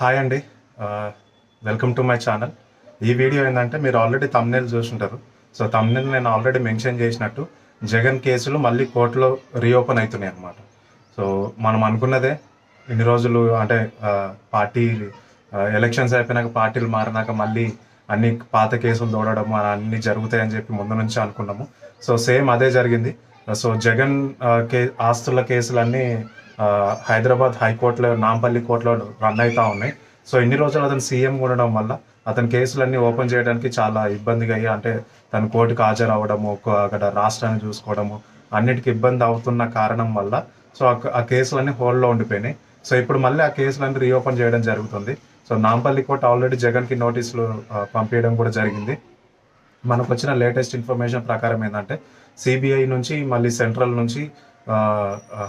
Hi అండి. Welcome to my channel ఈ video ఏంటంటే మీరు ఆల్రెడీ తమ్నేల్ చూసుంటారు. సో తమ్నేల్ నేను ఆల్రెడీ మెన్షన్ చేసినట్టు జగన్ కేసులు మళ్ళీ కోర్టులో రీఓపెన్ అవుతున్నాయి అన్నమాట. సో మనం అనుకున్నదే ఇన్ని రోజులు అంటే uh, పార్టీ uh, ఎలక్షన్స్ అయిపోయినాక పార్టీలు మారినాక మళ్ళీ అన్ని పాత కేసులు దూడడం అన్నీ జరుగుతాయని చెప్పి ముందు నుంచి అనుకున్నాము. సో సేమ్ అదే జరిగింది. సో జగన్ uh, కే ఆస్తుల కేసులన్నీ హైదరాబాద్ హైకోర్టులో నాంపల్లి కోర్టులో రన్ అవుతా ఉన్నాయి. సో ఇన్ని రోజులు అతను సీఎం ఉండడం వల్ల అతని కేసులన్నీ ఓపెన్ చేయడానికి చాలా ఇబ్బందిగా అయ్యి అంటే తను కోర్టుకు హాజరు అవ్వడము అక్కడ రాష్ట్రాన్ని చూసుకోవడము అన్నిటికీ ఇబ్బంది అవుతున్న కారణం వల్ల సో ఆ- కేసులన్నీ హోల్డ్లో ఉండిపోయినాయి. సో ఇప్పుడు మళ్ళీ ఆ కేసులన్నీ రీఓపెన్ చేయడం జరుగుతుంది. సో నాంపల్లి కోర్టు ఆల్రెడీ జగన్కి నోటీసులు పంపించడం కూడా జరిగింది. మనకు వచ్చిన లేటెస్ట్ ఇన్ఫర్మేషన్ ప్రకారం ఏంటంటే సిబిఐ నుంచి మళ్ళీ సెంట్రల్ నుంచి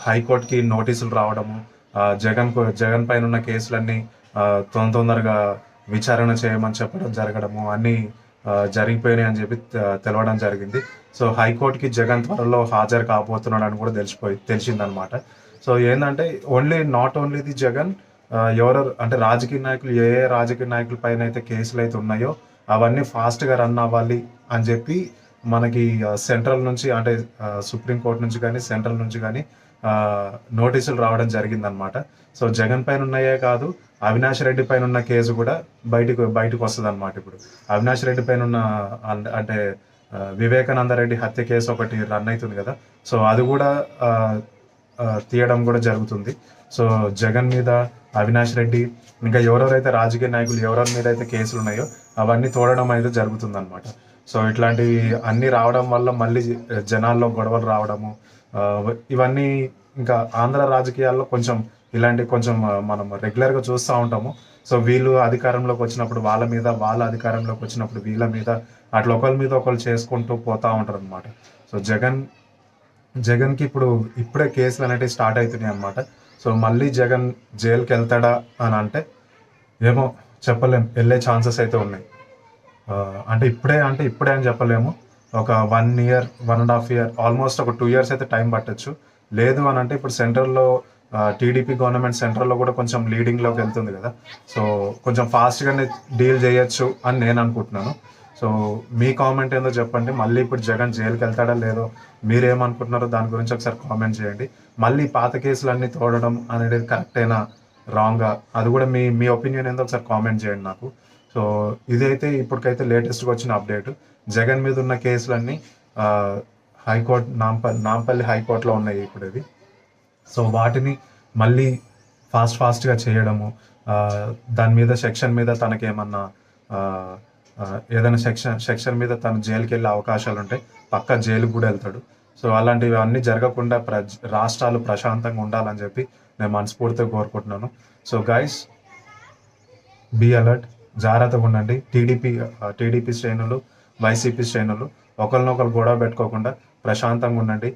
హైకోర్టుకి నోటీసులు రావడము జగన్ జగన్ పైన ఉన్న కేసులన్నీ తొందర తొందరగా విచారణ చేయమని చెప్పడం జరగడము అన్నీ జరిగిపోయినాయి అని చెప్పి తెలవడం జరిగింది. సో హైకోర్టుకి జగన్ త్వరలో హాజరు కాబోతున్నాడు అని కూడా తెలిసిపోయి తెలిసిందనమాట. సో ఏంటంటే only not only the Jagan ఎవరెవరు అంటే రాజకీయ నాయకులు ఏ ఏ రాజకీయ నాయకుల పైన అయితే కేసులు అయితే ఉన్నాయో అవన్నీ ఫాస్ట్గా రన్ అవ్వాలి అని చెప్పి మనకి సెంట్రల్ నుంచి అంటే సుప్రీంకోర్టు నుంచి కానీ సెంట్రల్ నుంచి కానీ నోటీసులు రావడం జరిగిందనమాట సో జగన్ పైన ఉన్నాయే కాదు అవినాష్ రెడ్డి పైన ఉన్న కేసు కూడా బయటకు బయటకు వస్తుంది అనమాట ఇప్పుడు. అవినాష్ రెడ్డి పైన ఉన్న అంటే వివేకానంద రెడ్డి హత్య కేసు ఒకటి రన్ అవుతుంది కదా. సో అది కూడా తీయడం కూడా జరుగుతుంది. సో జగన్ మీద అవినాష్ రెడ్డి ఇంకా ఎవరెవరైతే రాజకీయ నాయకులు ఎవరెవరి మీద అయితే కేసులు ఉన్నాయో అవన్నీ తోడడం అయితే జరుగుతుంది అనమాట సో ఇట్లాంటివి అన్ని రావడం వల్ల మళ్ళీ జనాల్లో గొడవలు రావడము ఇవన్నీ ఇంకా ఆంధ్ర రాజకీయాల్లో కొంచెం ఇలాంటి కొంచెం మనం రెగ్యులర్గా చూస్తూ ఉంటాము. సో వీళ్ళు అధికారంలోకి వచ్చినప్పుడు వాళ్ళ మీద వాళ్ళ అధికారంలోకి వచ్చినప్పుడు వీళ్ళ మీద అట్లా ఒకరి మీద ఒకరు చేసుకుంటూ పోతా ఉంటారు అనమాట సో జగన్ జగన్కి ఇప్పుడు ఇప్పుడే కేసులు అనేటివి స్టార్ట్ అవుతున్నాయి అనమాట సో మళ్ళీ జగన్ జైలుకి వెళ్తాడా అని అంటే ఏమో చెప్పలేం వెళ్ళే ఛాన్సెస్ అయితే ఉన్నాయి. అంటే ఇప్పుడే అంటే ఇప్పుడే అని చెప్పలేము. ఒక one year one and half year almost ఒక టూ ఇయర్స్ అయితే టైం పట్టొచ్చు. లేదు అని అంటే ఇప్పుడు సెంట్రల్లో టీడీపీ గవర్నమెంట్ సెంట్రల్లో కూడా కొంచెం లీడింగ్లోకి వెళ్తుంది కదా. సో కొంచెం ఫాస్ట్గానే డీల్ చేయొచ్చు అని నేను అనుకుంటున్నాను. సో మీ కామెంట్ ఏందో చెప్పండి. మళ్ళీ ఇప్పుడు జగన్ జైలుకి వెళ్తాడా లేదో మీరేమనుకుంటున్నారో దాని గురించి ఒకసారి కామెంట్ చేయండి. మళ్ళీ పాత కేసులన్నీ తోడడం అనేది కరెక్టేనా రాంగా అది కూడా మీ మీ ఒపీనియన్ ఏందో ఒకసారి కామెంట్ చేయండి నాకు. సో ఇదైతే ఇప్పటికైతే లేటెస్ట్గా వచ్చిన అప్డేట్ జగన్ మీద ఉన్న కేసులన్నీ హైకోర్టు నాంపల్లి నాంపల్లి హైకోర్టులో ఉన్నాయి ఇప్పుడు ఇది సో వాటిని మళ్ళీ ఫాస్ట్ ఫాస్ట్గా చేయడము దాని మీద సెక్షన్ మీద తనకేమన్నా ఏదైనా సెక్షన్ సెక్షన్ మీద తను జైలుకి వెళ్ళే అవకాశాలు ఉంటాయి పక్క జైలుకి కూడా వెళ్తాడు. సో అలాంటివి అన్నీ జరగకుండా ప్రజ రాష్ట్రాలు ప్రశాంతంగా ఉండాలని చెప్పి నేను మనస్ఫూర్తిగా కోరుకుంటున్నాను. సో గైస్ బీ అలర్ట్ జాగ్రత్తగా ఉండండి. టీడీపీ టీడీపీ శ్రేణులు వైసీపీ శ్రేణులు ఒకరినొకరు గొడవ పెట్టుకోకుండా ప్రశాంతంగా ఉండండి.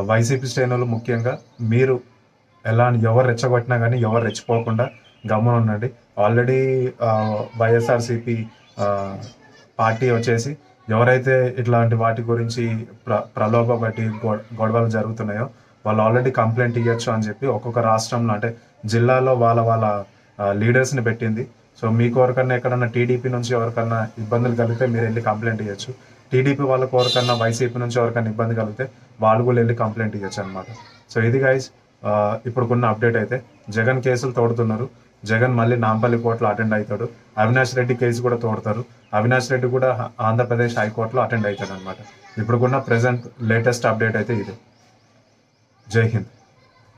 వైసీపీ శ్రేణులు ముఖ్యంగా మీరు ఎలా ఎవరు రెచ్చగొట్టినా కానీ ఎవరు రెచ్చిపోకుండా గమనం ఉండండి. ఆల్రెడీ వైఎస్ఆర్సిపి పార్టీ వచ్చేసి ఎవరైతే ఇట్లాంటి వాటి గురించి ప్ర ప్రలోభపట్టి గొ- గొడవలు జరుగుతున్నాయో వాళ్ళు ఆల్రెడీ కంప్లైంట్ ఇవ్వచ్చు అని చెప్పి ఒక్కొక్క రాష్ట్రంలో అంటే జిల్లాలో వాళ్ళ వాళ్ళ లీడర్స్ని పెట్టింది. సో మీకు ఎవరికన్నా ఎక్కడన్నా టీడీపీ నుంచి ఎవరికన్నా ఇబ్బందులు కలిగితే మీరు వెళ్ళి కంప్లైంట్ ఇవ్వచ్చు టీడీపీ వాళ్ళకి ఎవరికన్నా వైసీపీ నుంచి ఎవరికన్నా ఇబ్బంది కలిగితే వాళ్ళు కూడా వెళ్ళి కంప్లైంట్ ఇవ్వచ్చు అనమాట సో ఇది గైస్ ఇప్పుడుకున్న అప్డేట్ అయితే జగన్ కేసులు తోడుతున్నారు. జగన్ మళ్ళీ నాంపల్లి కోర్టులో అటెండ్ అవుతాడు అవినాష్ రెడ్డి కేసు కూడా తోడతారు. అవినాష్ రెడ్డి కూడా ఆంధ్రప్రదేశ్ హైకోర్టులో అటెండ్ అవుతాడు అనమాట ఇప్పుడుకున్న ప్రెసెంట్ లేటెస్ట్ అప్డేట్ అయితే ఇది. జై హింద్.